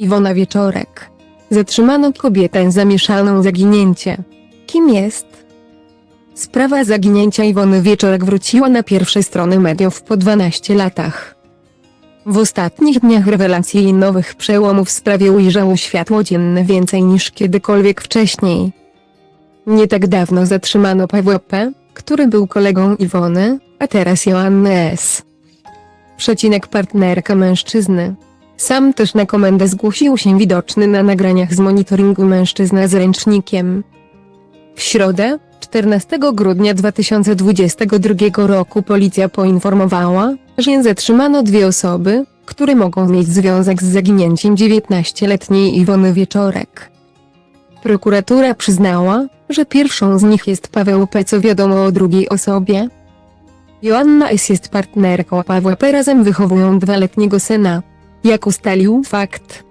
Iwona Wieczorek. Zatrzymano kobietę zamieszaną zaginięcie. Kim jest? Sprawa zaginięcia Iwony Wieczorek wróciła na pierwsze strony mediów po 12 latach. W ostatnich dniach rewelacji i nowych przełomów w sprawie ujrzało światło dzienne więcej niż kiedykolwiek wcześniej. Nie tak dawno zatrzymano Pawła P., który był kolegą Iwony, a teraz Joanny S. Przecinek partnerka mężczyzny. Sam też na komendę zgłosił się widoczny na nagraniach z monitoringu mężczyzna z ręcznikiem. W środę, 14 grudnia 2022 roku policja poinformowała, że zatrzymano dwie osoby, które mogą mieć związek z zaginięciem 19-letniej Iwony Wieczorek. Prokuratura przyznała, że pierwszą z nich jest Paweł P. co wiadomo o drugiej osobie. Joanna S. jest partnerką Pawła P. razem wychowują dwaletniego syna. Jak ustalił fakt.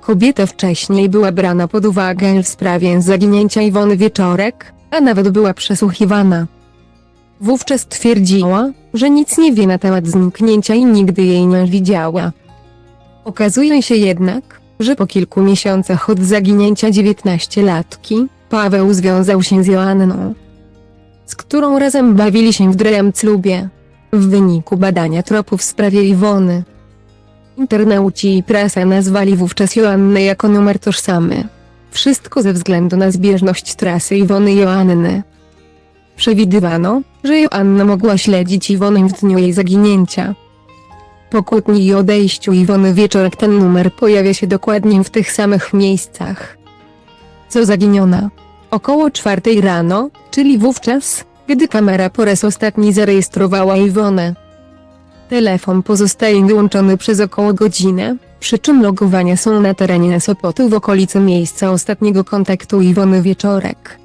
Kobieta wcześniej była brana pod uwagę w sprawie zaginięcia Iwony Wieczorek, a nawet była przesłuchiwana. Wówczas twierdziła, że nic nie wie na temat zniknięcia i nigdy jej nie widziała. Okazuje się jednak, że po kilku miesiącach od zaginięcia 19-latki, Paweł związał się z Joanną, z którą razem bawili się w Dream Clubie. W wyniku badania tropów w sprawie Iwony, internauci i prasa nazwali wówczas Joannę jako numer tożsamy. Wszystko ze względu na zbieżność trasy Iwony i Joanny. Przewidywano, że Joanna mogła śledzić Iwonę w dniu jej zaginięcia. Po kłótni i odejściu Iwony wieczorek ten numer pojawia się dokładnie w tych samych miejscach. Co zaginiona? Około czwartej rano, czyli wówczas, gdy kamera po raz ostatni zarejestrowała Iwonę. Telefon pozostaje wyłączony przez około godzinę, przy czym logowania są na terenie Sopotu w okolicy miejsca ostatniego kontaktu Iwony Wieczorek.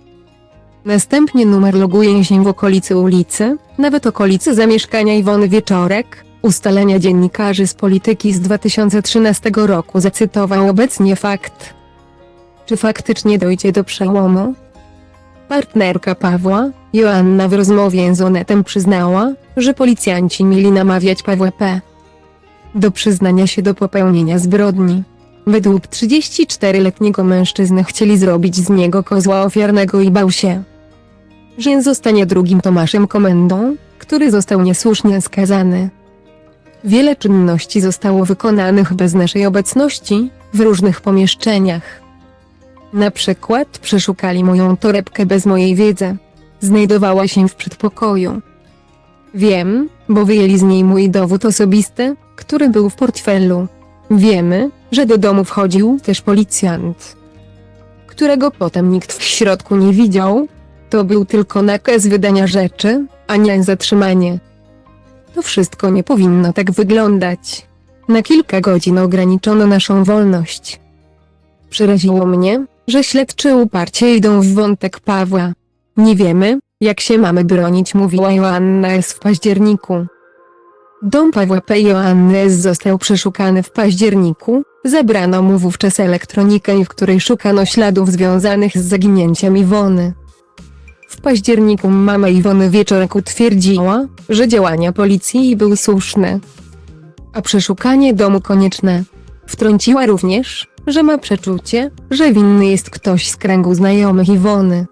Następnie numer loguje się w okolicy ulicy, nawet okolicy zamieszkania Iwony Wieczorek. Ustalenia dziennikarzy z polityki z 2013 roku zacytował obecnie fakt. Czy faktycznie dojdzie do przełomu? Partnerka Pawła, Joanna w rozmowie z Onetem przyznała, że policjanci mieli namawiać Pawła P. do przyznania się do popełnienia zbrodni. Według 34-letniego mężczyzny chcieli zrobić z niego kozła ofiarnego i bał się, że zostanie drugim Tomaszem Komendą, który został niesłusznie skazany. Wiele czynności zostało wykonanych bez naszej obecności, w różnych pomieszczeniach. Na przykład przeszukali moją torebkę bez mojej wiedzy. Znajdowała się w przedpokoju. Wiem, bo wyjęli z niej mój dowód osobisty, który był w portfelu. Wiemy, że do domu wchodził też policjant, którego potem nikt w środku nie widział. To był tylko nakaz wydania rzeczy, a nie zatrzymanie. To wszystko nie powinno tak wyglądać. Na kilka godzin ograniczono naszą wolność. Przeraziło mnie, że śledczy uparcie idą w wątek Pawła. Nie wiemy, jak się mamy bronić, mówiła Joanna S. w październiku. Dom Pawła P. Joanny S. został przeszukany w październiku, zabrano mu wówczas elektronikę, w której szukano śladów związanych z zaginięciem Iwony. W październiku mama Iwony Wieczorek utwierdziła, że działania policji były słuszne, a przeszukanie domu konieczne. Wtrąciła również, że ma przeczucie, że winny jest ktoś z kręgu znajomych Iwony.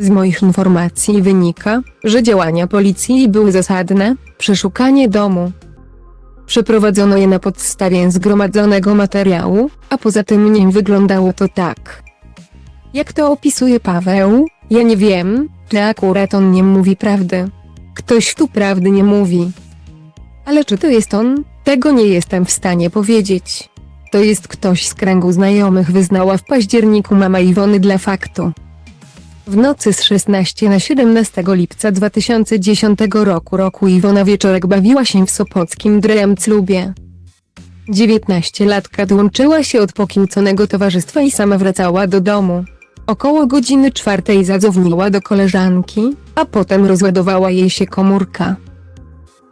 Z moich informacji wynika, że działania policji były zasadne, przeszukanie domu. Przeprowadzono je na podstawie zgromadzonego materiału, a poza tym nie wyglądało to tak. Jak to opisuje Paweł, ja nie wiem, czy akurat on nie mówi prawdy. Ktoś tu prawdy nie mówi. Ale czy to jest on, tego nie jestem w stanie powiedzieć. To jest ktoś z kręgu znajomych wyznała w październiku mama Iwony dla faktu. W nocy z 16 na 17 lipca 2010 roku roku Iwona Wieczorek bawiła się w sopockim Dream Clubie. 19-latka dołączyła się od pokłóconego towarzystwa i sama wracała do domu. Około godziny czwartej zadzwoniła do koleżanki, a potem rozładowała jej się komórka.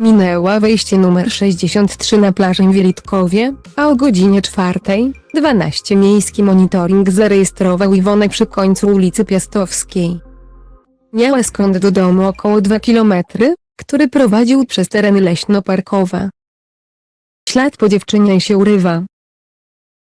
Minęła wejście numer 63 na plażę w Wielitkowie, a o godzinie czwartej, 12 miejski monitoring zarejestrował Iwonę przy końcu ulicy Piastowskiej. Miała skąd do domu około 2 kilometry, który prowadził przez tereny leśno-parkowe. Ślad po dziewczynie się urywa.